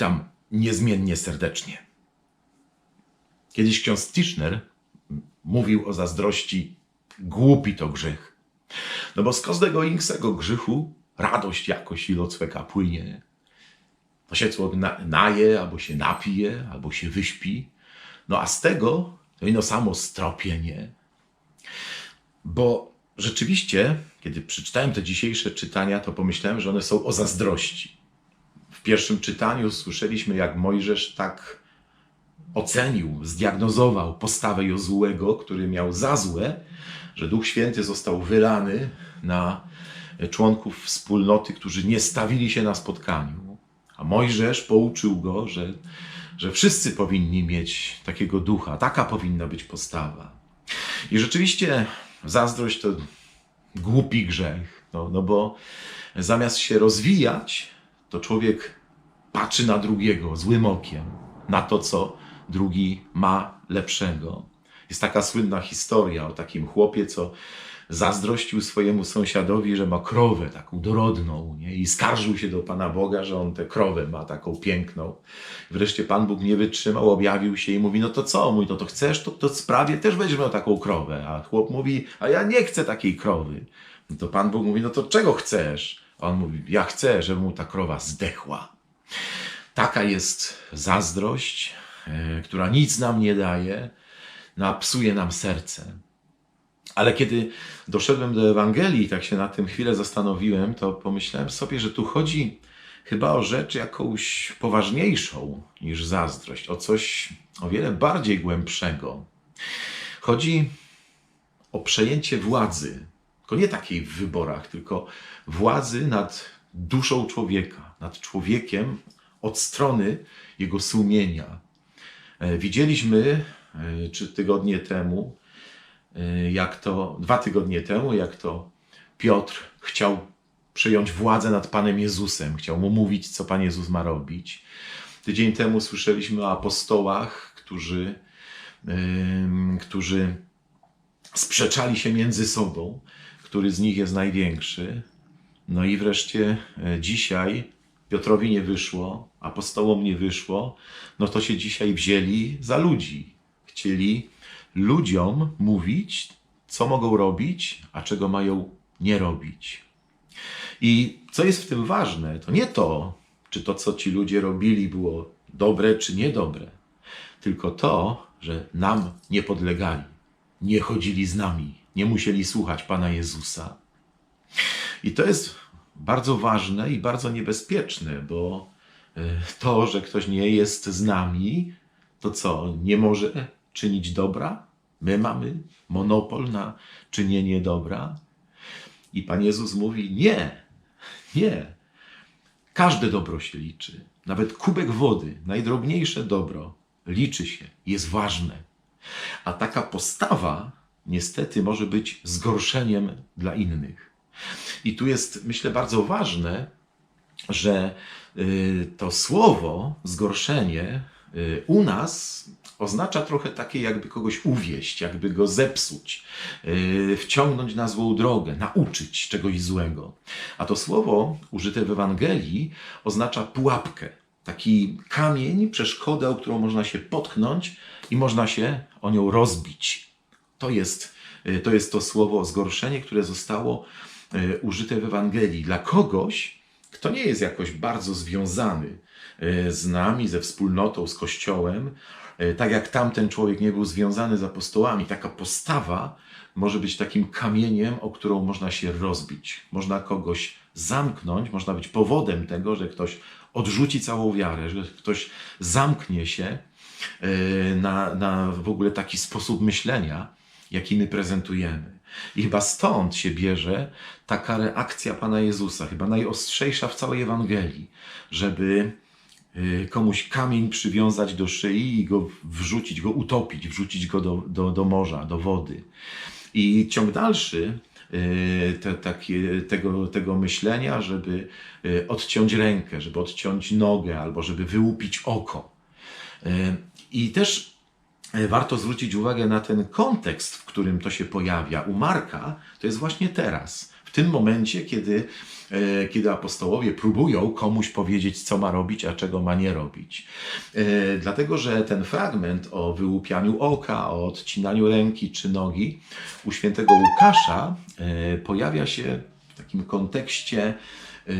witam niezmiennie serdecznie. Kiedyś ksiądz Tischner mówił o zazdrości głupi to grzech. No bo z każdego inksego grzechu radość jakoś ilocweka płynie. To się człowiek na, naje, albo się napije, albo się wyśpi. No a z tego to ino samo stropienie. Bo rzeczywiście, kiedy przeczytałem te dzisiejsze czytania, to pomyślałem, że one są o zazdrości. W pierwszym czytaniu słyszeliśmy, jak Mojżesz tak ocenił, zdiagnozował postawę Jozułego, który miał za złe, że Duch Święty został wylany na członków wspólnoty, którzy nie stawili się na spotkaniu. A Mojżesz pouczył go, że, że wszyscy powinni mieć takiego ducha, taka powinna być postawa. I rzeczywiście zazdrość to głupi grzech, no, no bo zamiast się rozwijać, to człowiek patrzy na drugiego złym okiem, na to, co drugi ma lepszego. Jest taka słynna historia o takim chłopie, co zazdrościł swojemu sąsiadowi, że ma krowę taką dorodną nie? i skarżył się do Pana Boga, że on tę krowę ma taką piękną. Wreszcie Pan Bóg nie wytrzymał, objawił się i mówi, no to co? Mówi, no to chcesz, to, to sprawie też weźmy taką krowę. A chłop mówi, a ja nie chcę takiej krowy. No to Pan Bóg mówi, no to czego chcesz? On mówi, ja chcę, żeby mu ta krowa zdechła. Taka jest zazdrość, e, która nic nam nie daje, no, psuje nam serce. Ale kiedy doszedłem do Ewangelii tak się na tym chwilę zastanowiłem, to pomyślałem sobie, że tu chodzi chyba o rzecz jakąś poważniejszą niż zazdrość, o coś o wiele bardziej głębszego. Chodzi o przejęcie władzy, tylko nie takiej w wyborach, tylko władzy nad duszą człowieka, nad człowiekiem od strony jego sumienia. E, Widzieliśmy e, trzy tygodnie temu, e, jak to dwa tygodnie temu, jak to Piotr chciał przejąć władzę nad Panem Jezusem, chciał mu mówić, co Pan Jezus ma robić. Tydzień temu słyszeliśmy o apostołach, którzy, ym, którzy sprzeczali się między sobą, który z nich jest największy. No i wreszcie e, dzisiaj Piotrowi nie wyszło, apostołom nie wyszło, no to się dzisiaj wzięli za ludzi. Chcieli ludziom mówić, co mogą robić, a czego mają nie robić. I co jest w tym ważne, to nie to, czy to, co ci ludzie robili, było dobre czy niedobre, tylko to, że nam nie podlegali, nie chodzili z nami, nie musieli słuchać Pana Jezusa. I to jest bardzo ważne i bardzo niebezpieczne, bo e, to, że ktoś nie jest z nami, to co, nie może czynić dobra? My mamy monopol na czynienie dobra? I Pan Jezus mówi: Nie, nie. Każde dobro się liczy. Nawet kubek wody, najdrobniejsze dobro, liczy się, jest ważne. A taka postawa niestety może być zgorszeniem dla innych. I tu jest, myślę, bardzo ważne, że y, to słowo zgorszenie y, u nas oznacza trochę takie, jakby kogoś uwieść, jakby go zepsuć, y, wciągnąć na złą drogę, nauczyć czegoś złego. A to słowo użyte w Ewangelii oznacza pułapkę, taki kamień, przeszkodę, o którą można się potknąć i można się o nią rozbić. To jest y, to, jest to słowo zgorszenie, które zostało y, użyte w Ewangelii dla kogoś, kto nie jest jakoś bardzo związany y, z nami, ze wspólnotą, z Kościołem, tak jak tamten człowiek nie był związany z apostołami, taka postawa może być takim kamieniem, o którą można się rozbić. Można kogoś zamknąć, można być powodem tego, że ktoś odrzuci całą wiarę, że ktoś zamknie się na, na w ogóle taki sposób myślenia, jaki my prezentujemy. I chyba stąd się bierze taka reakcja Pana Jezusa, chyba najostrzejsza w całej Ewangelii, żeby y, komuś kamień przywiązać do szyi i go wrzucić, go utopić, wrzucić go do, do, do morza, do wody. I ciąg dalszy y, te, takie, tego, tego myślenia, żeby y, odciąć rękę, żeby odciąć nogę albo żeby wyłupić oko. I też warto zwrócić uwagę na ten kontekst, w którym to się pojawia. U Marka to jest właśnie teraz, w W tym momencie, kiedy, e, kiedy apostołowie próbują komuś powiedzieć, co ma robić, a czego ma nie robić. E, Dlatego, że ten fragment o wyłupianiu oka, o odcinaniu ręki czy nogi u świętego Łukasza e, pojawia się w takim kontekście e,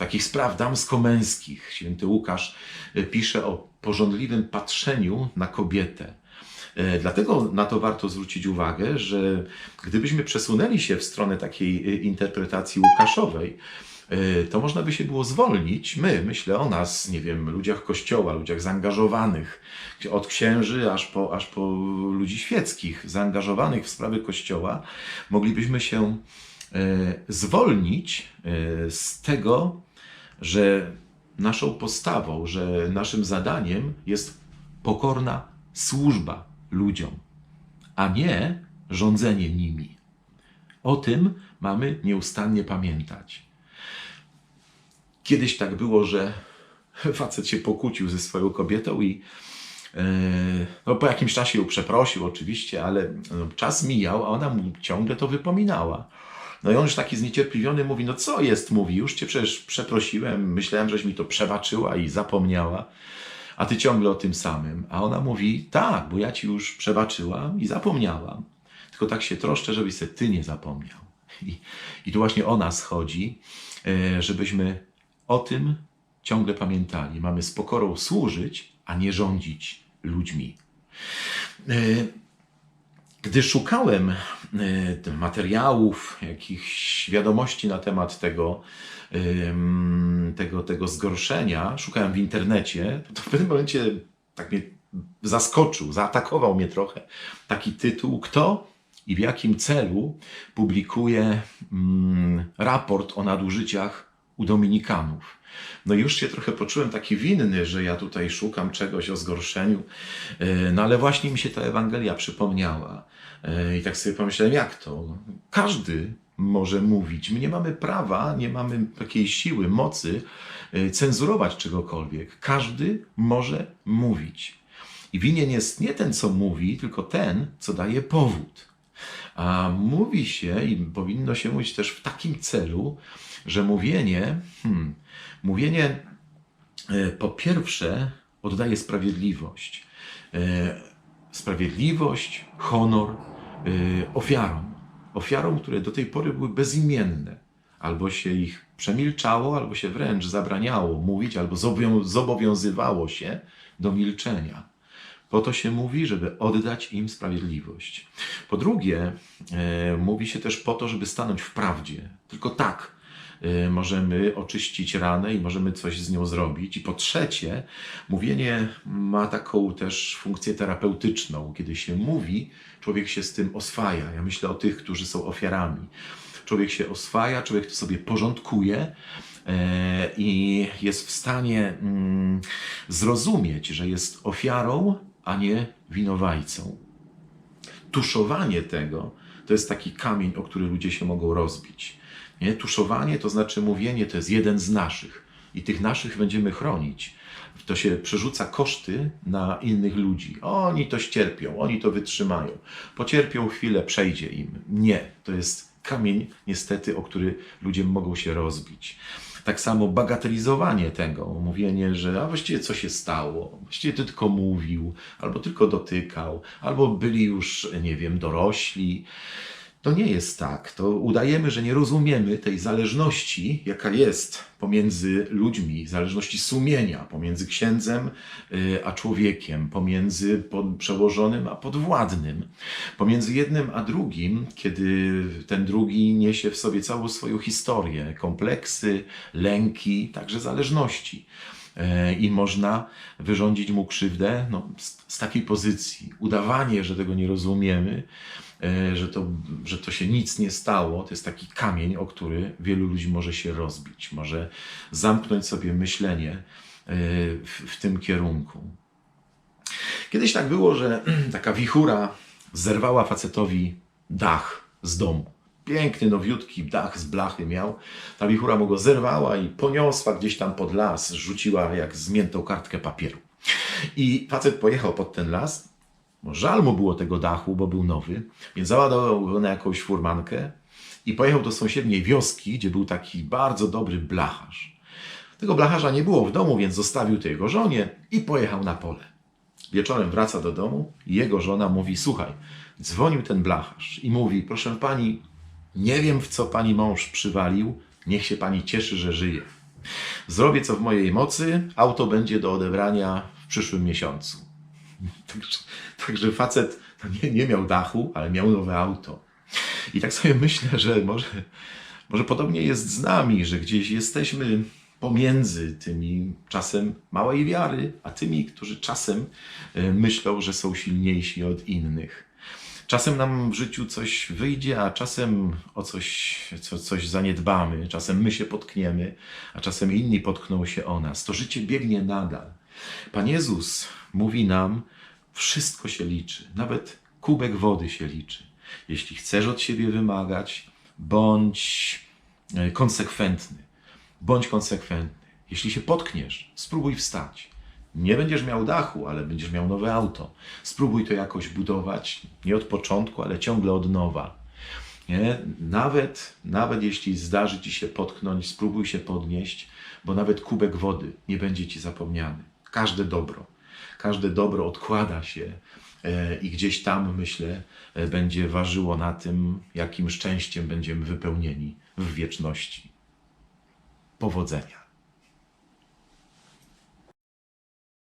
takich spraw damsko-męskich. Święty Łukasz e, pisze o porządliwym patrzeniu na kobietę. E, Dlatego na to warto zwrócić uwagę, że gdybyśmy przesunęli się w stronę takiej e, interpretacji Łukaszowej, to można by się było zwolnić. My, myślę o nas, nie wiem, ludziach kościoła, ludziach zaangażowanych, od księży aż po, aż po ludzi świeckich, zaangażowanych w sprawy kościoła, moglibyśmy się zwolnić z tego, że naszą postawą, że naszym zadaniem jest pokorna służba ludziom, a nie rządzenie nimi. O tym mamy nieustannie pamiętać. Kiedyś tak było, że facet się pokłócił ze swoją kobietą i e, no, po jakimś czasie ją przeprosił oczywiście, ale no, czas mijał, a ona mu ciągle to wypominała. No i on już taki zniecierpliwiony mówi, no co jest, mówi, już cię przecież przeprosiłem, myślałem, żeś mi to przebaczyła i zapomniała, a ty ciągle o tym samym. A ona mówi, tak, bo ja ci już przebaczyłam i zapomniałam, tylko tak się troszczę, żebyś se ty nie zapomniał. I, i tu właśnie o nas chodzi, e, żebyśmy o tym ciągle pamiętali. Mamy z pokorą służyć, a nie rządzić ludźmi. Gdy szukałem e, materiałów, jakichś wiadomości na temat tego, tego, tego zgorszenia, szukałem w internecie, to w pewnym momencie tak mnie zaskoczył, zaatakował mnie trochę taki tytuł: Kto i w jakim celu publikuje mm, raport o nadużyciach u Dominikanów? No już się trochę poczułem taki winny, że ja tutaj szukam czegoś o zgorszeniu, E, no ale właśnie mi się ta Ewangelia przypomniała. E, I tak sobie pomyślałem, jak to? Każdy może mówić. My nie mamy prawa, nie mamy takiej siły, mocy e, cenzurować czegokolwiek. Każdy może mówić. I winien jest nie ten, co mówi, tylko ten, co daje powód. A mówi się i powinno się mówić też w takim celu, że mówienie, hmm, mówienie e, po pierwsze oddaje sprawiedliwość. E, Sprawiedliwość, honor e, ofiarom. Ofiarom, które do tej pory były bezimienne. Albo się ich przemilczało, albo się wręcz zabraniało mówić, albo zobowią- zobowiązywało się do milczenia. Po to się mówi, żeby oddać im sprawiedliwość. Po drugie, e, mówi się też po to, żeby stanąć w prawdzie. Tylko tak e, możemy oczyścić ranę i możemy coś z nią zrobić. I po trzecie, mówienie ma taką też funkcję terapeutyczną. Kiedy się mówi, człowiek się z tym oswaja. Ja myślę o tych, którzy są ofiarami. Człowiek się oswaja, człowiek to sobie porządkuje e, i jest w stanie mm, zrozumieć, że jest ofiarą, a nie winowajcą. Tuszowanie tego to jest taki kamień, o który ludzie się mogą rozbić. Nie? Tuszowanie to znaczy mówienie, to jest jeden z naszych i tych naszych będziemy chronić. To się przerzuca koszty na innych ludzi. Oni to ścierpią, oni to wytrzymają. Pocierpią chwilę, przejdzie im. Nie, to jest kamień, niestety, o który ludzie mogą się rozbić. Tak samo bagatelizowanie tego, mówienie, że a właściwie co się stało, właściwie ty tylko mówił, albo tylko dotykał, albo byli już, nie wiem, dorośli. To nie jest tak. To udajemy, że nie rozumiemy tej zależności, jaka jest pomiędzy ludźmi, zależności sumienia pomiędzy księdzem y, a człowiekiem, pomiędzy przełożonym a podwładnym, pomiędzy jednym a drugim, kiedy ten drugi niesie w sobie całą swoją historię, kompleksy, lęki, także zależności. E, I można wyrządzić mu krzywdę no, z, z takiej pozycji. Udawanie, że tego nie rozumiemy, e, że to, że to się nic nie stało, to jest taki kamień, o który wielu ludzi może się rozbić, może zamknąć sobie myślenie e, w, w tym kierunku. Kiedyś tak było, że taka wichura zerwała facetowi dach z domu. Piękny, nowiutki dach z blachy miał. Ta wichura mu go zerwała i poniosła gdzieś tam pod las, rzuciła jak zmiętą kartkę papieru. I facet pojechał pod ten las. Bo żal mu było tego dachu, bo był nowy, więc załadował go na jakąś furmankę i pojechał do sąsiedniej wioski, gdzie był taki bardzo dobry blacharz. Tego blacharza nie było w domu, więc zostawił to jego żonie i pojechał na pole. Wieczorem wraca do domu i jego żona mówi: Słuchaj, dzwonił ten blacharz i mówi: Proszę pani, nie wiem w co pani mąż przywalił, niech się pani cieszy, że żyje. Zrobię co w mojej mocy, auto będzie do odebrania w przyszłym miesiącu. Także, także facet no nie, nie miał dachu, ale miał nowe auto. I tak sobie myślę, że może, może podobnie jest z nami, że gdzieś jesteśmy pomiędzy tymi czasem małej wiary, a tymi, którzy czasem e, myślą, że są silniejsi od innych. Czasem nam w życiu coś wyjdzie, a czasem o coś, co, coś zaniedbamy, czasem my się potkniemy, a czasem inni potkną się o nas. To życie biegnie nadal. Pan Jezus mówi nam, wszystko się liczy, nawet kubek wody się liczy. Jeśli chcesz od siebie wymagać, bądź e, konsekwentny. Bądź konsekwentny. Jeśli się potkniesz, spróbuj wstać. Nie będziesz miał dachu, ale będziesz miał nowe auto. Spróbuj to jakoś budować, nie od początku, ale ciągle od nowa. Nie? Nawet, nawet jeśli zdarzy ci się potknąć, spróbuj się podnieść, bo nawet kubek wody nie będzie ci zapomniany. Każde dobro, każde dobro odkłada się e, i gdzieś tam, myślę, e, będzie ważyło na tym, jakim szczęściem będziemy wypełnieni w wieczności. Powodzenia.